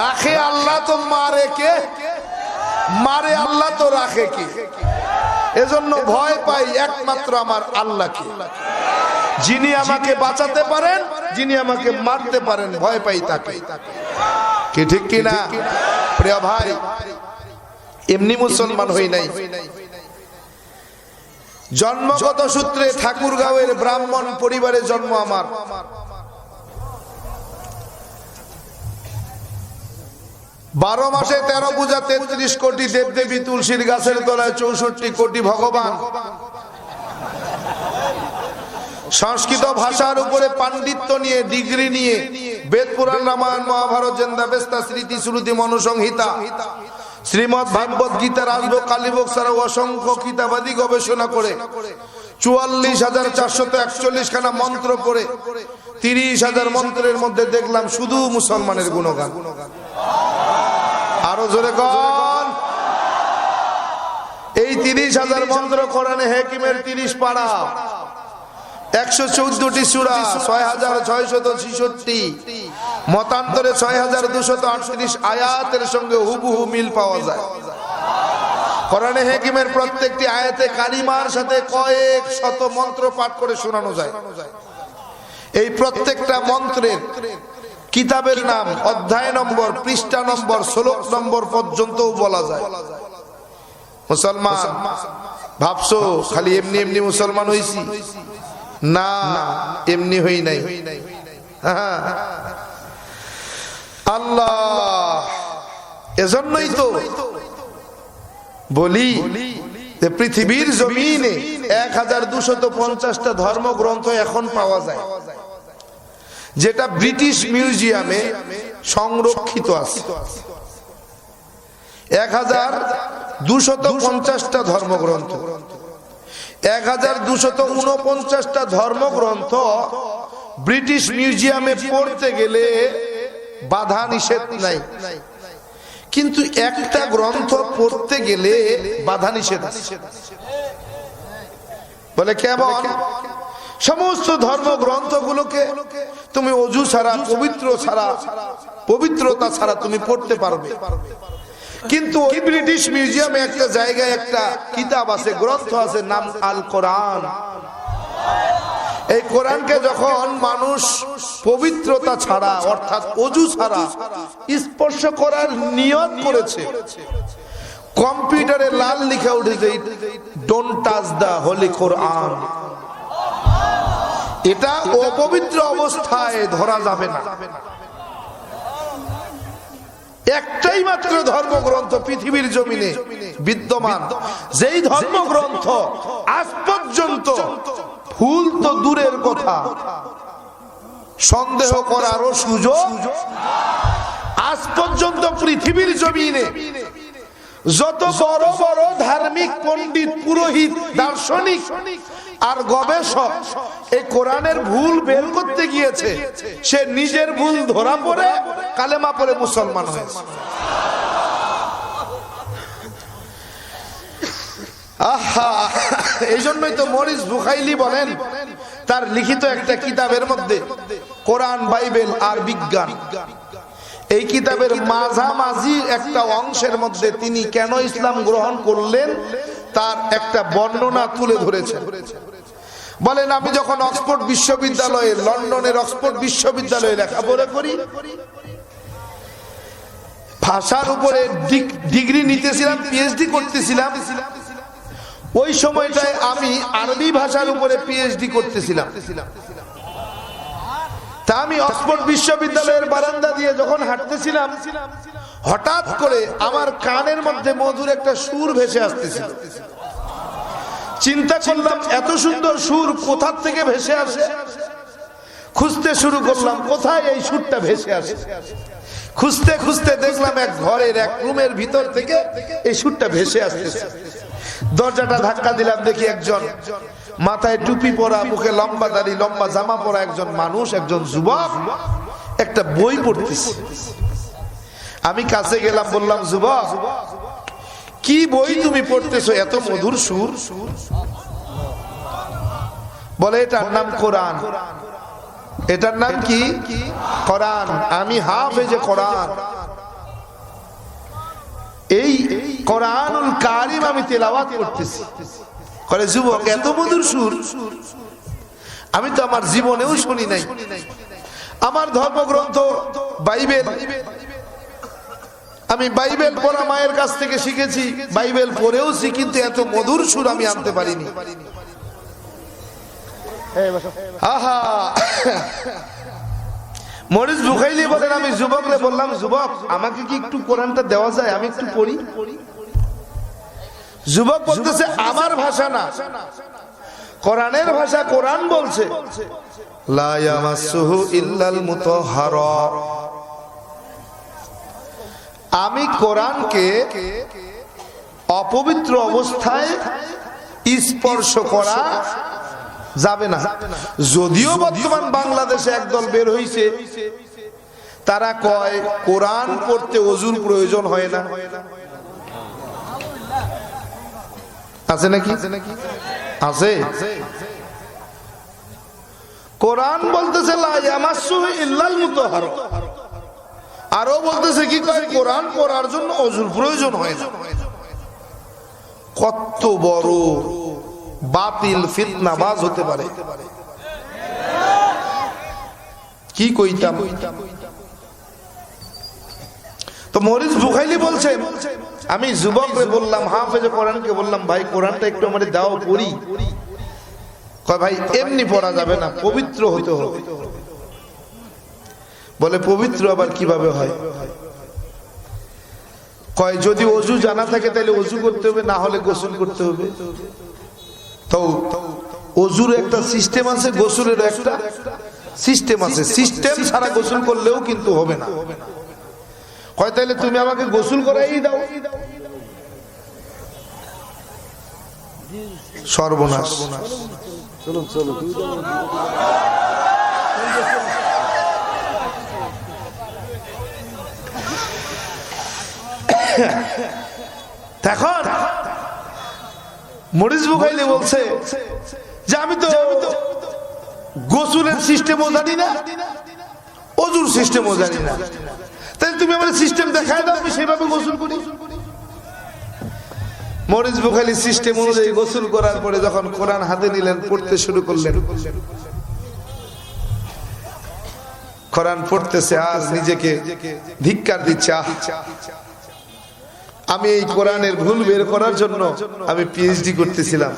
রাখে আল্লাহ তো মারে কে? মারে আল্লাহ তো রাখে কে? এজন্য ভয় পাই একমাত্র আমার আল্লাহকে। যিনি আমাকে বাঁচাতে পারেন, যিনি আমাকে মারতে পারেন, ভয় পাই তাকে। কি ঠিক কিনা প্রিয় ভাই, এমনি মুসলমান হই নাই। জন্মগত সূত্রে ঠাকুরগাঁওয়ের ব্রাহ্মণ পরিবারে জন্ম আমার। বারো মাসে তেরো পূজা, তেত্রিশ কোটি দেবদেবী তুলসীর গাছের তলায় চৌষট্টি কোটি ভগবান। সংস্কৃত ভাষার উপরে পাণ্ডিত্য নিয়ে, ডিগ্রি নিয়ে বেদ পুরাণ রামায়ণ, মহাভারত, জেন্দাবেস্তা, স্মৃতি, শ্রুতি, মনুসংহিতা। শ্রীমদ ভাগবত গীতা রাজভোগ কালীভোগ ছাড়াও অসংখ্য কিতাবাদি গবেষণা করে, চুয়াল্লিশ হাজার চারশত একচল্লিশ খানা মন্ত্র পড়ে, তিরিশ হাজার মন্ত্রের মধ্যে দেখলাম শুধু মুসলমানের গুণগান। আরও জোরে এই তিরিশ হাজার মন্ত্র কোরআনে হেকিমের তিরিশ পাড়া, একশো চৌদ্দটি সুরা, ছয় হাজার ছয়শত ছিষট্টি মতান্তরে ছয় হাজার দুশত আটত্রিশ আয়াতের সঙ্গে হুবহু মিল পাওয়া যায়। কোরআনে হেকিমের প্রত্যেকটি আয়াতে কালিমার সাথে কয়েক শত মন্ত্র পাঠ করে শোনানো যায়। এই প্রত্যেকটা মন্ত্রের কিতাবের নাম, অধ্যায় নম্বর, পৃষ্ঠা নম্বর, শ্লোক নম্বর পর্যন্ত বলা যায়। মুসলমান, ভাবছ খালি এমনি এমনি মুসলমান হইছি? না, এমনি হই নাই। হ্যাঁ। আল্লাহ। এজন্যই তো বলি যে পৃথিবীর জমিনে এক হাজার দুশত পঞ্চাশটা ধর্মগ্রন্থ এখন পাওয়া যায়। যেটা ব্রিটিশ মিউজিয়ামে সংরক্ষিত আছে। এক হাজার দুশত পঞ্চাশটা ধর্মগ্রন্থ। এক হাজার দুশত উনপঞ্চাশটা ধর্মগ্রন্থ ব্রিটিশ মিউজিয়ামে পড়তে গেলে বাধা নিষেধ নাই। কিন্তু একটা গ্রন্থ পড়তে গেলে বাধা নিষেধ বলে কেমন? সমস্ত ধর্ম গ্রন্থগুলোকে তুমি অজু ছাড়া, পবিত্র ছাড়া, পবিত্রতা ছাড়া তুমি পড়তে পারবে। কিন্তু ওই ব্রিটিশ মিউজিয়ামে একটা জায়গায় একটা কিতাব আছে, গ্রন্থ আছে, নাম আল কোরআন এই কোরআনকে যখন মানুষ পবিত্রতা ছাড়া অর্থাৎ অজু ছাড়া স্পর্শ করার নিয়ত করেছে। কম্পিউটারে লাল লিখে উঠেছে don't touch the holy Quran এটা অপবিত্র অবস্থায় ধরা যাবে না। একটাই মাত্র ধর্মগ্রন্থ পৃথিবীর জমিনে বিদ্যমান। যেই ধর্মগ্রন্থ আজ পর্যন্ত ফুল তো দূরের কথা। সন্দেহ করারও সুযোগ? আজ পর্যন্ত পৃথিবীর জমিনে যত বড় বড় ধার্মিক পণ্ডিত, পুরোহিত, দার্শনিক আর গবেষক এই কোরআনের ভুল বের করতে গিয়েছে, সে নিজের ভুল ধরা পড়ে কালেমা পরে মুসলমান হয়েছে। আহা এই জন্যই তো মরিস বুখাইলি বলেন। তার লিখিত একটা কিতাবের মধ্যে কোরআন, বাইবেল আর বিজ্ঞান। এই কিতাবের মাঝামাঝি একটা অংশের মধ্যে তিনি কেন ইসলাম গ্রহণ করলেন, তার একটা বর্ণনা তুলে ধরেছেন। বলেন, আমি যখন অক্সফোর্ড বিশ্ববিদ্যালয়ে, লন্ডনের অক্সফোর্ড বিশ্ববিদ্যালয়ে লেখাপড়া করি, ভাষার উপরে ডিগ্রি নিতেছিলাম পিএইচডি করতেছিলাম ওই সময়টায় আমি আরবি ভাষার উপরে পিএইচডি করতেছিলাম। তা আমি অক্সফোর্ড বিশ্ববিদ্যালয়ের বারান্দা দিয়ে যখন হাঁটতেছিলাম, হঠাৎ করে আমার কানের মধ্যে মধুর একটা সুর ভেসে আসতেছিল। চিন্তা করলাম, এত সুন্দর সুর কোথার থেকে ভেসে আসে? খুঁজতে শুরু করলাম, কোথায় এই সুরটা ভেসে আসে? খুঁজতে খুঁজতে দেখলাম এক ঘরের, এক রুমের ভিতর থেকে এই সুরটা ভেসে আসতেছে। দরজাটা ধাক্কা দিলাম দেখি একজন। মাথায় টুপি পরা, মুখে লম্বা দাড়ি, লম্বা জামা পরা একজন মানুষ, একজন যুবক, একটা বই পড়তেছে। আমি কাছে গেলাম, বললাম, যুবক, কি বই তুমি পড়তেছো? এত মধুর সুর। বলে, এটার নাম কোরআন। এটার নাম কি? কোরআন। আমি হাফ এই যে কোরআন। এই কোরআনুল কারিম আমি তেলাওয়াত করতেছি। করে যুবক এত মধুর সুর? আমি তো আমার জীবনেও শুনি নাই। আমার ধর্মগ্রন্থ বাইবেল। আমি বাইবেল পড়া মায়ের কাছ থেকে শিখেছি বাইবেল পড়েওছি কিন্তু এত মধুর সুর আমি আনতে পারিনি। আহা। মরিস বুখাইলি বলেন আমি যুবকরে বললাম যুবক আমাকে কি একটু কোরআনটা দেওয়া যায়? আমি একটু পড়ি। যুবক বলতেছে আমার ভাষা না। কোরআনের ভাষা কোরআন বলছে। আমি কোরআনকে অপবিত্র অবস্থায় স্পর্শ করা যাবে না। যদিও বর্তমান বাংলাদেশে একদল বের হইছে তারা কয় কোরআন পড়তে অজুর প্রয়োজন হয় না। আছে নাকি? আছে। কোরআন বলতেছে আরও বলতেছে কি কয়, কোরআন পড়ার জন্য অজুর প্রয়োজন হয় কত বড় বাতিল ফিতনাবাজ হতে পারে। কি কইতাম? তো মরিস বুখাইলি বলছেন আমি যুবকরে বললাম, হাফেজে কোরআনকে বললাম, ভাই, কোরআনটা একটু আমাদের দাও, পড়ি। কয়, ভাই, এমনি পড়া যাবে না, পবিত্র হতে হবে। বলে, পবিত্র আবার কীভাবে হয়? কয়, যদি অজু জানা থাকে, তাহলে অজু করতে হবে, না হলে গোসল করতে হবে। তো, অজুর একটা সিস্টেম আছে, গোসলের একটা সিস্টেম আছে। সিস্টেম ছাড়া গোসল করলেও কিন্তু হবে না। কয়, তাহলে তুমি আমাকে গোসল করাই দাও। সর্বনাশ। এখন মরিস বুখাইলে বলছে যে আমি তো গোসুলের সিস্টেমও জানি না অজুর সিস্টেমও জানি না। তাই তুমি আমার সিস্টেম দেখায় দাও আমি সেভাবে গোসল করি। মরিস বুখালি সিস্টেম অনুযায়ী গোসল করার পরে যখন কোরআন হাতে নিলেন পড়তে শুরু করলেন। কোরআন পড়তেছে আজ নিজেকে ধিক্কার দিচ্ছে আমি এই কোরআনের ভুল বের করার জন্য আমি পিএইচডি করতেছিলাম।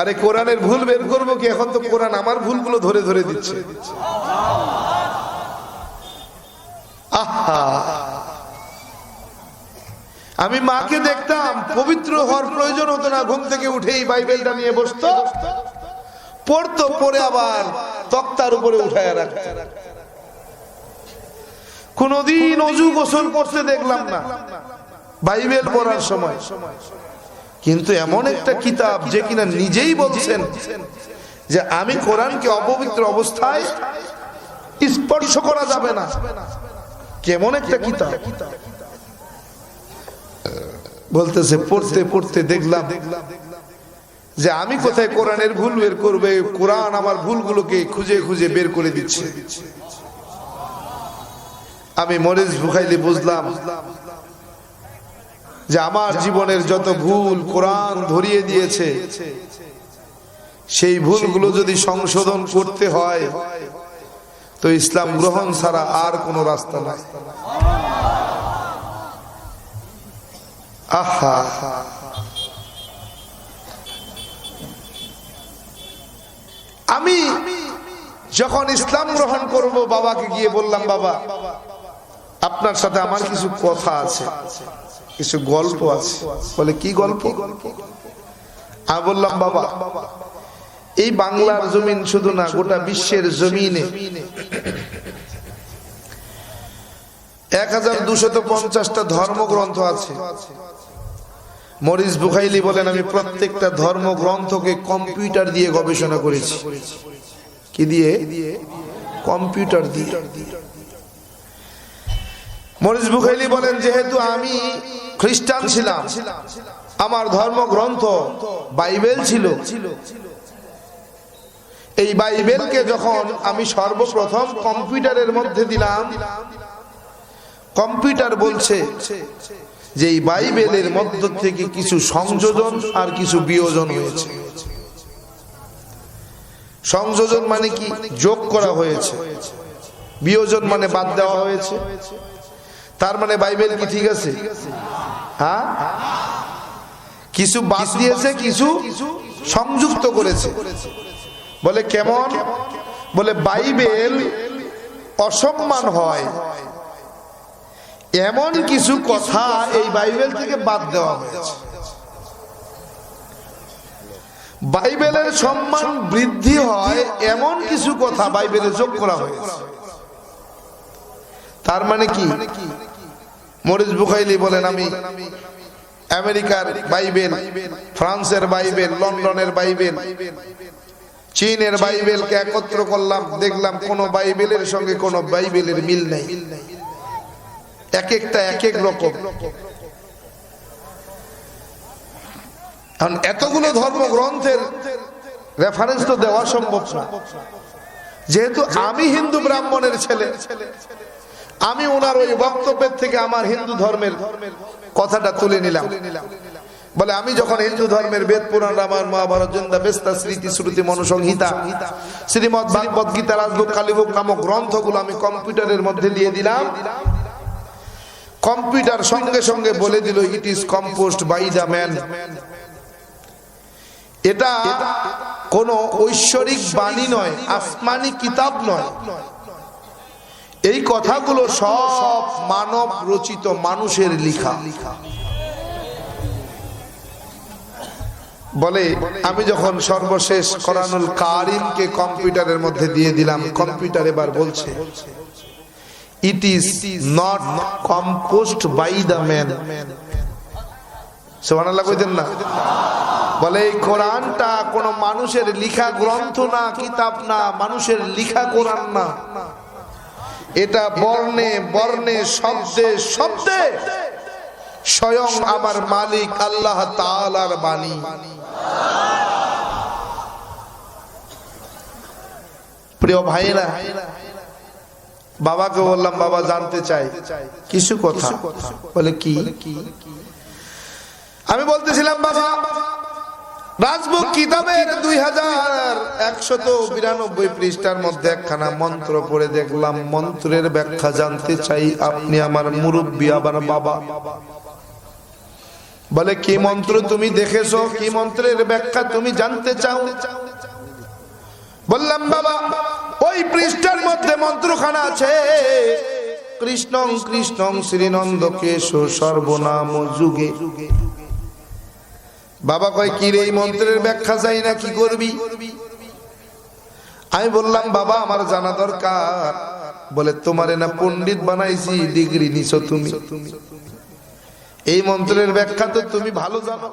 আরে কোরআনের ভুল বের করব কি? এখন তো কোরআন আমার ভুলগুলো ধরে ধরে দিচ্ছে। আহা। আমি মাকে দেখতাম, পবিত্র হওয়ার প্রয়োজন হতো না, ঘুম থেকে উঠেই বাইবেলটা নিয়ে বসতো। পড়তো পরে আবার তক্তার উপরে উঠায় রাখতো। কোনদিন অজু গোসল করতে দেখলাম না, বাইবেল পড়ার সময়। কিন্তু এমন একটা কিতাব যে কিনা নিজেই বলছেন যে আমি কোরআনকে অপবিত্র অবস্থায় স্পর্শ করা যাবে না। কেমন একটা কিতাব। বলতেছে, পড়তে পড়তে দেখলাম যে আমি কোথায় কোরআনের ভুল বের করবে কোরআন আমার ভুলগুলোকে খুঁজে খুঁজে বের করে দিচ্ছে। আমি মরিচ ভুখাইলে বুঝলাম যে আমার জীবনের যত ভুল কোরআন ধরিয়ে দিয়েছে, সেই ভুলগুলো যদি সংশোধন করতে হয়, তো ইসলাম গ্রহণ ছাড়া আর কোনো রাস্তা নাই। আহা। আমি যখন ইসলাম গ্রহণ করব, বাবাকে গিয়ে বললাম, বাবা, আপনার সাথে আমার কিছু কথা আছে, কিছু গল্প আছে। বলে, কি গল্প? আমি বললাম, বাবা, এই বাংলার জমিন শুধু না, গোটা বিশ্বের জমিনে। এক হাজার দুশত পঞ্চাশটা ধর্মগ্রন্থ আছে। মরিস বুখাইলি বলেন, আমি প্রত্যেকটা ধর্মগ্রন্থকে কম্পিউটার দিয়ে গবেষণা করেছি। কি দিয়ে? কম্পিউটার দিয়ে। মরিস বুখাইলি বলেন, যেহেতু আমি খ্রিস্টান ছিলাম, আমার ধর্মগ্রন্থ বাইবেল ছিল। এই বাইবেলকে যখন আমি সর্বপ্রথম কম্পিউটারের মধ্যে দিলাম, কম্পিউটার বলছে যে এই বাইবেলের মধ্য থেকে কিছু সংযোজন আর কিছু বিয়োজন হয়েছে। সংযোজন মানে কি? যোগ করা হয়েছে। বিয়োজন মানে বাদ দেওয়া হয়েছে। তার মানে বাইবেল কি ঠিক আছে? হ্যাঁ? কিছু বাদ দিয়েছে, কিছু সংযুক্ত করেছে। বলে কেমন? বলে বাইবেল অসম্মান হয়। এমন কিছু কথা এই বাইবেল থেকে বাদ দেওয়া হয়েছে। বাইবেলের সম্মান বৃদ্ধি হয় এমন কিছু কথা বাইবেলে যোগ করা হয়েছে। তার মানে কি? মরিস বুখাইলি বলেন আমি, আমেরিকার বাইবেল, ফ্রান্সের বাইবেল, লন্ডনের বাইবেল, চীনের বাইবেলকে একত্র করলাম, দেখলাম কোন বাইবেলের সঙ্গে কোন বাইবেলের মিল নেই। এক একটা, এক এক রকম। এখন এতগুলো ধর্মগ্রন্থের রেফারেন্স তো দেওয়া সম্ভব না। যেহেতু আমি হিন্দু ব্রাহ্মণের ছেলে, আমি ওনার ওই বক্তব্যের থেকে আমার হিন্দু ধর্মের কথাটা তুলে নিলাম। বলে, আমি যখন হিন্দু ধর্মের বেদ পুরাণ, রামায়ণ, মহাভারত জন্দা বেস্তা, স্মৃতি, শ্রুতি, মনুসংহিতা, শ্রীমদ ভাগবত গীতা রাজভোগ কালীভোগ নামক গ্রন্থগুলো আমি কম্পিউটারের মধ্যে দিয়ে দিলাম। কম্পিউটার সঙ্গে সঙ্গে বলে দিল it is composed by the man এটা কোন ঐশ্বরিক বাণী নয়, আসমানি কিতাব নয়। এই কথাগুলো সব মানব রচিত মানুষের লিখা। বলে, আমি যখন সর্বশেষ করানুল কারিমকে কম্পিউটারের মধ্যে দিয়ে দিলাম, কম্পিউটার এবার বলছে it is not composed by the man সোহানাল্লাহ কইতেন না। বলে, এই কোরআনটা কোন মানুষের লিখা গ্রন্থ না, কিতাব না, মানুষের লিখা কোরআন না। এটা বর্ণে বর্ণে, শব্দে শব্দে স্বয়ং আমার মালিক আল্লাহ তাআলার বাণী। প্রিয় ভাইরা বাবাকে বললাম, বাবা, জানতে চাই। কিছু কথা? বলে কি? আমি বলতেছিলাম, বাবা, রাজবুক কিতাবের দুই হাজার একশত বিরানব্বই পৃষ্ঠার মধ্যে একখানা মন্ত্র পড়ে দেখলাম। মন্ত্রের ব্যাখ্যা জানতে চাই, আপনি আমার মুরব্বী আবার বাবা। বলে, কি মন্ত্র তুমি দেখেছ? কি মন্ত্রের ব্যাখ্যা তুমি জানতে চাও? বললাম, বাবা মন্ত্রখানা আছে। কৃষ্ণং কৃষ্ণং শ্রীনন্দ কেশ সর্বনাম যুগে। বাবা কয়, কি রে, এই মন্ত্রের ব্যাখ্যা চাই না, কি করবি? আমি বললাম, বাবা, আমার জানা দরকার। বলে, তোমারে না পণ্ডিত বানাইছি, ডিগ্রি নিছো তুমি। এই মন্ত্রের ব্যাখ্যা তো তুমি ভালো জানো।